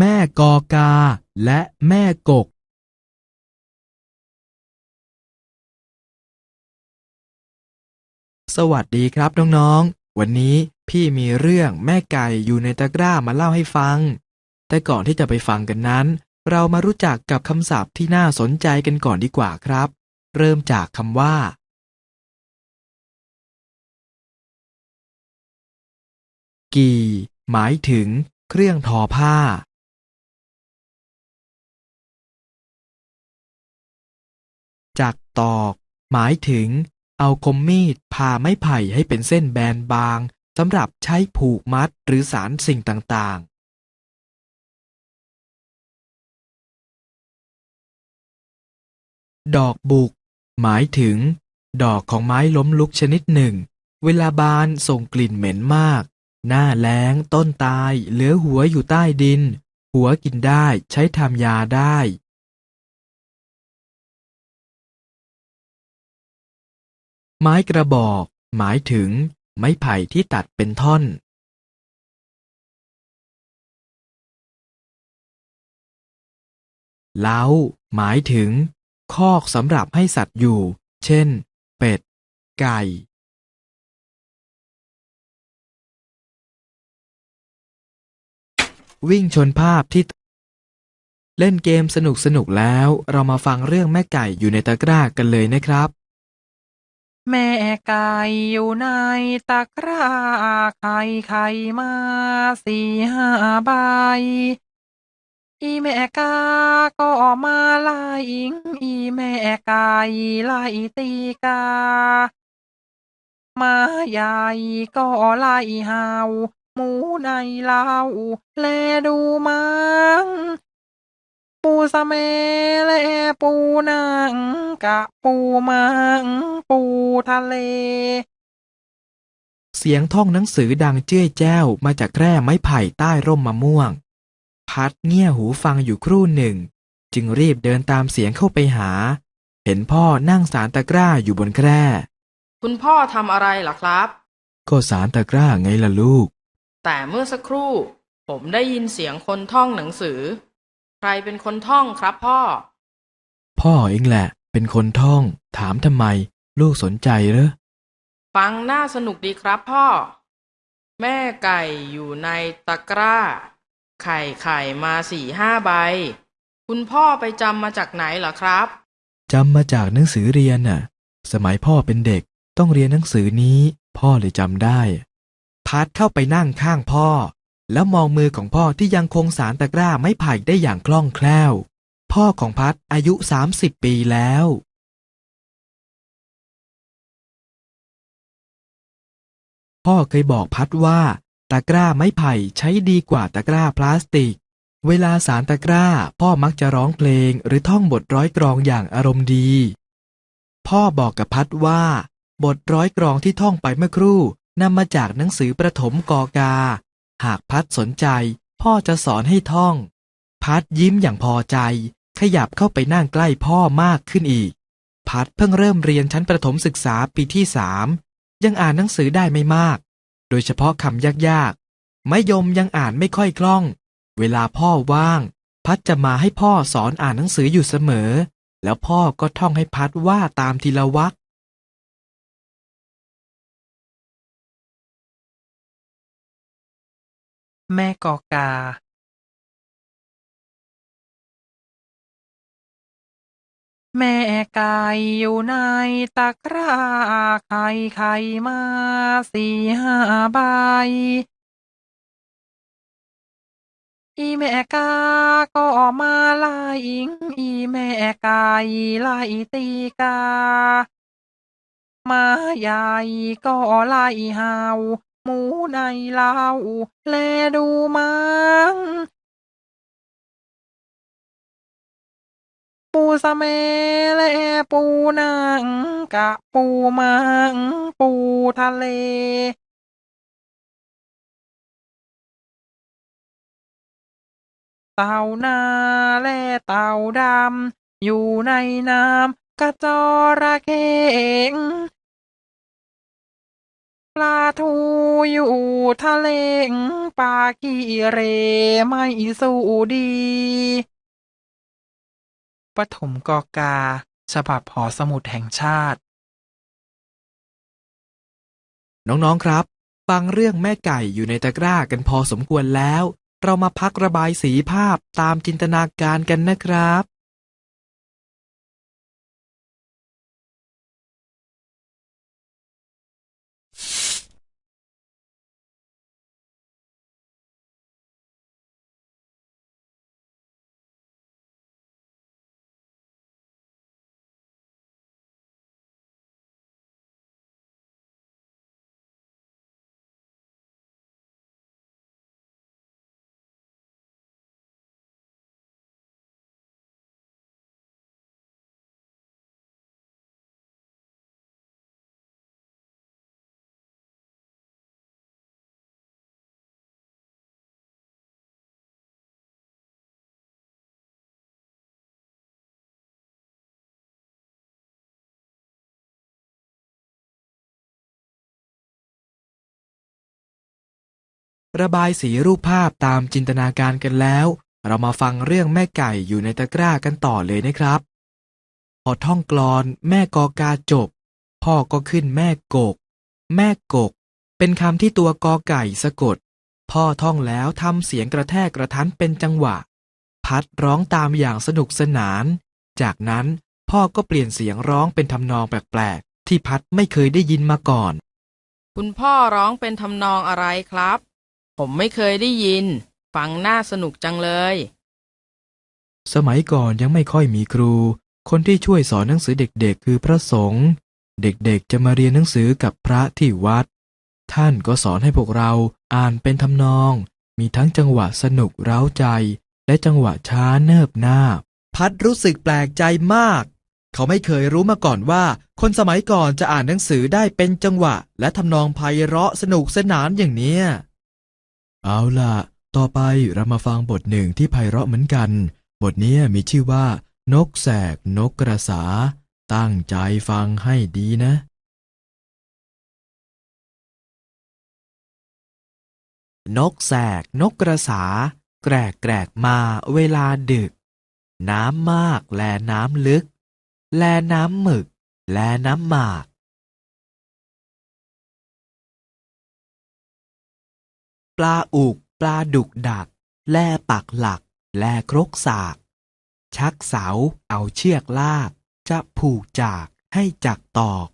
แม่กอกา และแม่กกสวัสดีครับน้องๆ วันนี้พี่มีเรื่องแม่ไก่อยู่ในตะกร้ามาเล่าให้ฟัง แต่ก่อนที่จะไปฟังกันนั้น เรามารู้จักกับคำศัพท์ที่น่าสนใจกันก่อนดีกว่าครับ เริ่มจากคำว่า กี่ หมายถึง เครื่องทอผ้า จักตอก หมายถึง เอาคมมีดผ่าไม้ไผ่ให้เป็นเส้นแบนบางสำหรับใช้ผูกมัดหรือสารสิ่งต่างๆ ดอกบุก หมายถึง ดอกของไม้ล้มลุกชนิดหนึ่ง เวลาบานส่งกลิ่นเหม็นมาก หน้าแล้งต้นตายเหลือหัวอยู่ใต้ดิน หัวกินได้ใช้ทำยาได้ ไม้กระบอก หมายถึง ไม้ไผ่ที่ตัดเป็นท่อนเล้า หมายถึง คอกสำหรับให้สัตว์อยู่ เช่น เป็ด ไก่ วิ่งชนภาพที่ เล่นเกมสนุกสนุกแล้ว เรามาฟังเรื่องแม่ไก่อยู่ในตะกร้ากันเลยนะครับ แม่ไก่อยู่ในตะกร้า ไข่ไข่มาสี่ห้าใบ อีแม่กาก็มาไล่อิง อีแม่ไก่ไล่ตีกา มาใหญ่ก็ไล่เห่าหมูในเล้าแลดูมัง ปูสะเมและปูนังกะปูมังปูทะเล เสียงท่องหนังสือดังเจ้ยแจ้วมาจากแคร่ไม้ไผ่ใต้ร่มมะม่วง พัดเงี่ยหูฟังอยู่ครู่หนึ่ง จึงรีบเดินตามเสียงเข้าไปหา เห็นพ่อนั่งสารตะกร้าอยู่บนแคร่ คุณพ่อทำอะไรล่ะครับ ก็สารตะกร้าไงล่ะลูก แต่เมื่อสักครู่ ผมได้ยินเสียงคนท่องหนังสือ ใครเป็นคนท่องครับพ่อ พ่อเองแหละ เป็นคนท่อง ถามทำไม ลูกสนใจเหรอ ฟังน่าสนุกดีครับพ่อ แม่ไก่อยู่ในตะกร้า ไข่ไข่มาสี่ห้าใบ คุณพ่อไปจำมาจากไหนเหรอครับจำมาจากหนังสือเรียนน่ะ สมัยพ่อเป็นเด็ก ต้องเรียนหนังสือนี้ พ่อเลยจำได้ พัดเข้าไปนั่งข้างพ่อ แล้วมองมือของพ่อที่ยังคงสารตะกร้าไม้ไผ่ได้อย่างคล่องแคล่ว พ่อของพัดอายุ 30 ปีแล้ว พ่อเคยบอกพัดว่า ตะกร้าไม้ไผ่ใช้ดีกว่าตะกร้าพลาสติก เวลาสารตะกร้าพ่อมักจะร้องเพลงหรือท่องบทร้อยกรองอย่างอารมณ์ดี พ่อบอกกับพัดว่า บทร้อยกรองที่ท่องไปเมื่อครู่นำมาจากหนังสือประถมกอกา หากพัดสนใจ พ่อจะสอนให้ท่อง พัดยิ้มอย่างพอใจ ขยับเข้าไปนั่งใกล้พ่อมากขึ้นอีก พัดเพิ่งเริ่มเรียนชั้นประถมศึกษาปีที่สามยังอ่านหนังสือได้ไม่มาก โดยเฉพาะคำยากๆ ไมยมยังอ่านไม่ค่อยคล่อง เวลาพ่อว่าง พัดจะมาให้พ่อสอนอ่านหนังสืออยู่เสมอ แล้วพ่อก็ท่องให้พัดว่าตามทีละวรรค แม่กอกาแม่ไก่อยู่ในตะกร้า ไข่ไข่มาสี่ห้าใบ อีแม่กาก็มาไล่อิง อีแม่ไก่ไล่ตีกา มาใหญ่ก็ไล่เห่า หมูในเล้าแลดูมังปูสะเมและปูนังกะปูมัง ปูทะเล เต่านาและเต่าดำอยู่ในน้ำกระจระเข้ ปลาทูอยู่ทะเลงปลาขี้เรไม่สู้ดี ปฐมกอกา ฉบับหอสมุดแห่งชาติ น้องๆครับฟังเรื่องแม่ไก่อยู่ในตะกร้ากันพอสมควรแล้ว เรามาพักระบายสีภาพตามจินตนาการกันนะครับ ระบายสีรูปภาพตามจินตนาการกันแล้ว เรามาฟังเรื่องแม่ไก่อยู่ในตะกร้ากันต่อเลยนะครับ พอท่องกลอนแม่กอกาจบ พ่อก็ขึ้นแม่กก แม่กก เป็นคำที่ตัวกอไก่สะกด พ่อท่องแล้วทำเสียงกระแทกกระทันเป็นจังหวะ พัดร้องตามอย่างสนุกสนาน จากนั้นพ่อก็เปลี่ยนเสียงร้องเป็นทำนองแปลกๆ ที่พัดไม่เคยได้ยินมาก่อน คุณพ่อร้องเป็นทำนองอะไรครับ ผมไม่เคยได้ยิน ฟังน่าสนุกจังเลย สมัยก่อนยังไม่ค่อยมีครู คนที่ช่วยสอนหนังสือเด็กๆ คือพระสงฆ์ เด็กๆ จะมาเรียนหนังสือกับพระที่วัด ท่านก็สอนให้พวกเราอ่านเป็นทำนอง มีทั้งจังหวะสนุกเร้าใจ และจังหวะช้าเนิบหน้าพัดรู้สึกแปลกใจมาก เขาไม่เคยรู้มาก่อนว่า คนสมัยก่อนจะอ่านหนังสือได้เป็นจังหวะ และทำนองไพเราะสนุกสนานอย่างเนี้ย เอาล่ะต่อไปเรามาฟังบทหนึ่งที่ไพเราะเหมือนกัน บทนี้มีชื่อว่า นกแสกนกกระสา ตั้งใจฟังให้ดีนะ นกแสกนกกระสา แกรกแกรกมาเวลาดึก น้ำมากแลน้ำลึก แลน้ำหมึก แลน้ำหมาก ปลาอุก ปลาดุกดัก แล่ปักหลัก แลครกสาก ชักเสา เอาเชือกลาก จะผูกจากให้จักตอก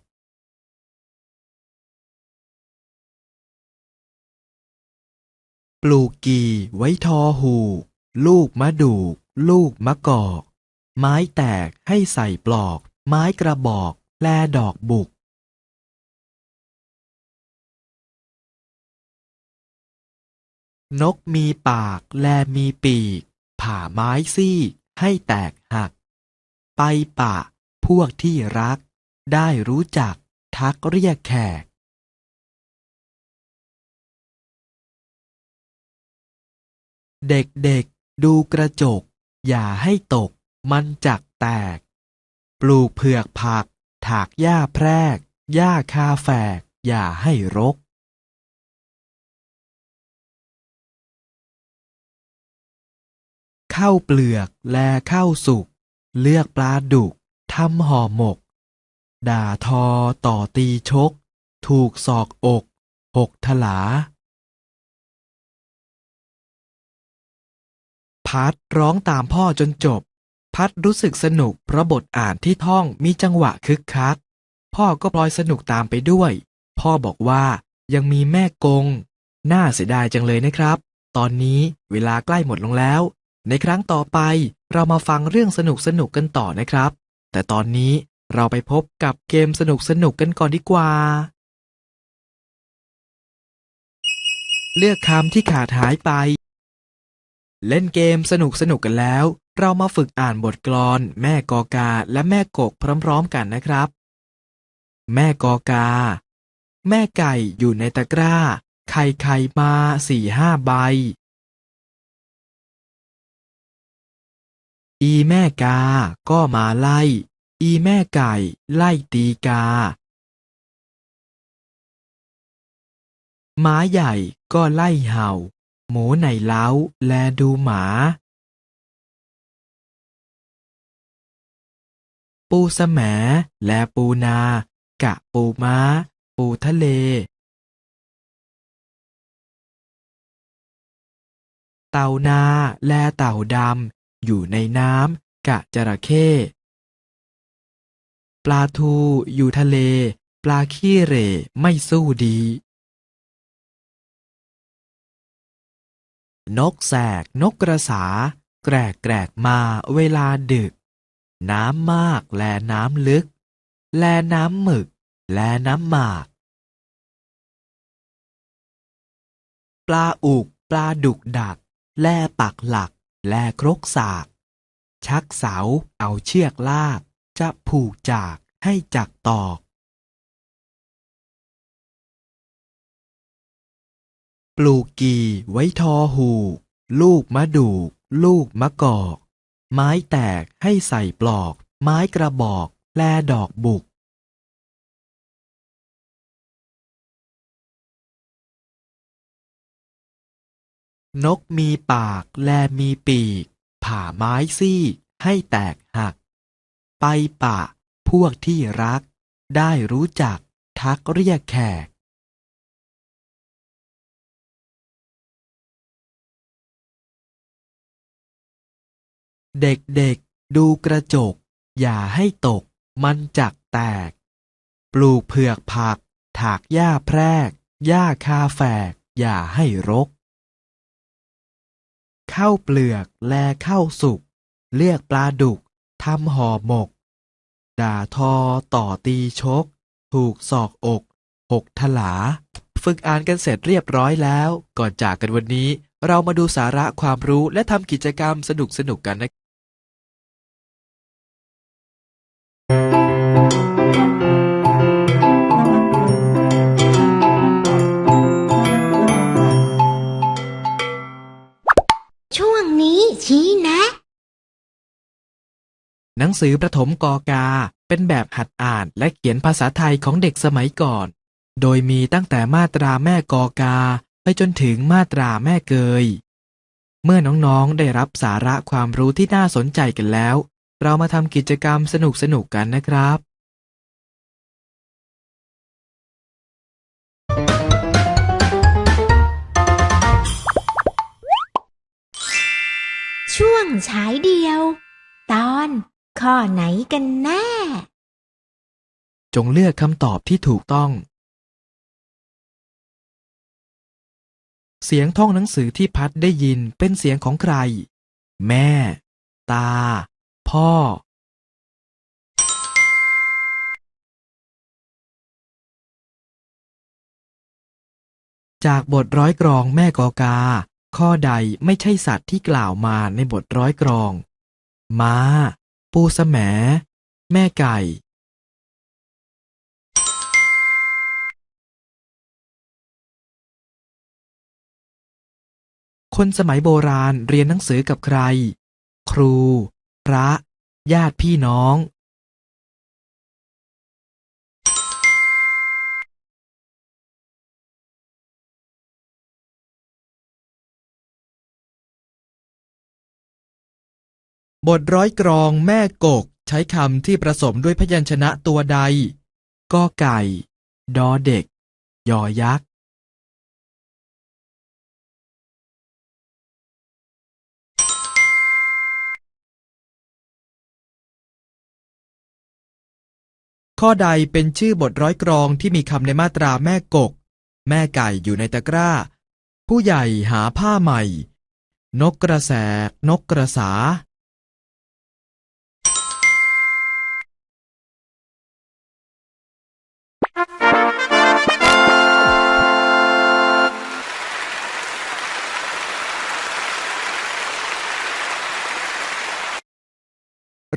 ปลูกกีไว้ทอหูก ลูกมะดูก ลูกมะกอก ไม้แตกให้ใส่ปลอก ไม้กระบอก แลดอกบุก นกมีปากและมีปีก ผ่าไม้ซี่ให้แตกหัก ไปปะ พวกที่รัก ได้รู้จัก ทักเรียกแขก เด็กๆดูกระจก อย่าให้ตก มันจักแตก ปลูกเผือกผัก ถากหญ้าแพรกหญ้าคาแฝก อย่าให้รก ข้าวเปลือกแลข้าวสุก เลือกปลาดุกทำห่อหมก ด่าทอต่อตีชก ถูกศอกอกหกถลา พัดร้องตามพ่อจนจบ พัดรู้สึกสนุกเพราะบทอ่านที่ท่องมีจังหวะคึกคัก พ่อก็พลอยสนุกตามไปด้วย พ่อบอกว่ายังมีแม่กง น่าเสียดายจังเลยนะครับ ตอนนี้เวลาใกล้หมดลงแล้ว ในครั้งต่อไปเรามาฟังเรื่องสนุกสนุกกันต่อนะครับ แต่ตอนนี้เราไปพบกับเกมสนุกสนุกกันก่อนดีกว่า เลือกคำที่ขาดหายไป เล่นเกมสนุกสนุกกันแล้ว เรามาฝึกอ่านบทกลอน แม่กอกาและแม่กกพร้อมๆกันนะครับ แม่กอกา แม่ไก่อยู่ในตะกร้า ไข่ไข่มาสี่ห้าใบ อีแม่กา ก็มาไล่ อีแม่ไก่ ไล่ตีกา หมาใหญ่ก็ไล่เห่า หมูในเล้าแลดูหมา ปูสแหมและปูนา กะปูม้า ปูทะเลเต่านาและเต่าดำ อยู่ในน้ำกะจระเข้ปลาทูอยู่ทะเล ปลาขี้เหร่ไม่สู้ดี นกแสกนกกระสา แกรกแกรกมาเวลาดึก น้ำมากแลน้ำลึก แลน้ำหมึก แลน้ำหมาก ปลาอุก ปลาดุกดัก แลปักหลัก แลครกสาก ชักเสาเอาเชือกลาก จะผูกจากให้จักตอก ปลูกกีไว้ทอหูก ลูกมะดูก ลูกมะกอก ไม้แตกให้ใส่ปลอก ไม้กระบอก แลดอกบุก นกมีปากและมีปีก ผ่าไม้ซี่ให้แตกหัก ไปป่าพวกที่รัก ได้รู้จัก ทักเรียกแขก เด็กๆดูกระจก อย่าให้ตก มันจักแตก ปลูกเผือกผัก ถากหญ้าแพรกหญ้าคาแฝก อย่าให้รก ข้าวเปลือกแลข้าวสุก เลือกปลาดุกทำห่อหมก ด่าทอต่อตีชก ถูกศอกอกหกทลา ฝึกอ่านกันเสร็จเรียบร้อยแล้ว ก่อนจากกันวันนี้ เรามาดูสาระความรู้และทำกิจกรรมสนุกๆกันนะ หนังสือประถมกอกา เป็นแบบหัดอ่านและเขียนภาษาไทยของเด็กสมัยก่อน โดยมีตั้งแต่มาตราแม่กอกา ไปจนถึงมาตราแม่เกย เมื่อน้องๆได้รับสาระความรู้ที่น่าสนใจกันแล้ว เรามาทำกิจกรรมสนุกๆกันนะครับช่วงฉายเดียว ตอน ข้อไหนกันแน่ จงเลือกคำตอบที่ถูกต้อง เสียงท่องหนังสือที่พัดได้ยินเป็นเสียงของใคร แม่ ตา พ่อ จากบทร้อยกรองแม่กอกา ข้อใดไม่ใช่สัตว์ที่กล่าวมาในบทร้อยกรอง ม้า ปูสแสม แม่ไก่คนสมัยโบราณเรียนหนังสือกับใคร ครู พระ ญาติพี่น้อง บทร้อยกรองแม่กก ใช้คำที่ผสมด้วยพยัญชนะตัวใดกอไก่ ดอเด็ก ยอยักษ์ ข้อใดเป็นชื่อบทร้อยกรองที่มีคำในมาตราแม่กก แม่ไก่อยู่ในตะกร้า ผู้ใหญ่หาผ้าใหม่ นกกระแส นกกระสา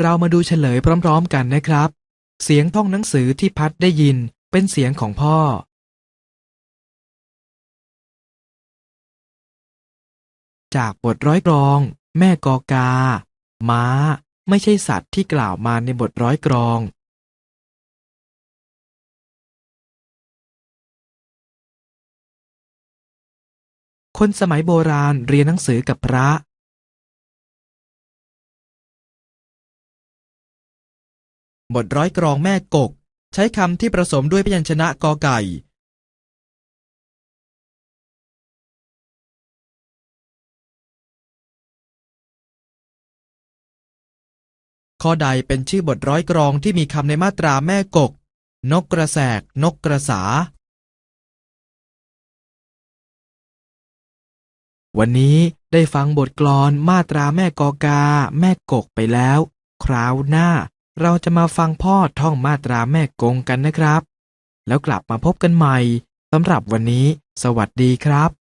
เรามาดูเฉลยพร้อมๆกันนะครับ เสียงท่องหนังสือที่พัดได้ยินเป็นเสียงของพ่อ จากบทร้อยกรอง แม่กอกา ม้า ไม่ใช่สัตว์ที่กล่าวมาในบทร้อยกรอง คนสมัยโบราณเรียนหนังสือกับพระ บทร้อยกรองแม่กก ใช้คำที่ผสมด้วยพยัญชนะกอไก่ ข้อใดเป็นชื่อบทร้อยกรองที่มีคำในมาตราแม่กก นกกระแสก นกกระสา วันนี้ได้ฟังบทกลอนมาตราแม่กอกา แม่กกไปแล้ว คราวหน้า เราจะมาฟังพ่อท่องมาตราแม่กงกันนะครับ แล้วกลับมาพบกันใหม่สำหรับวันนี้ สวัสดีครับ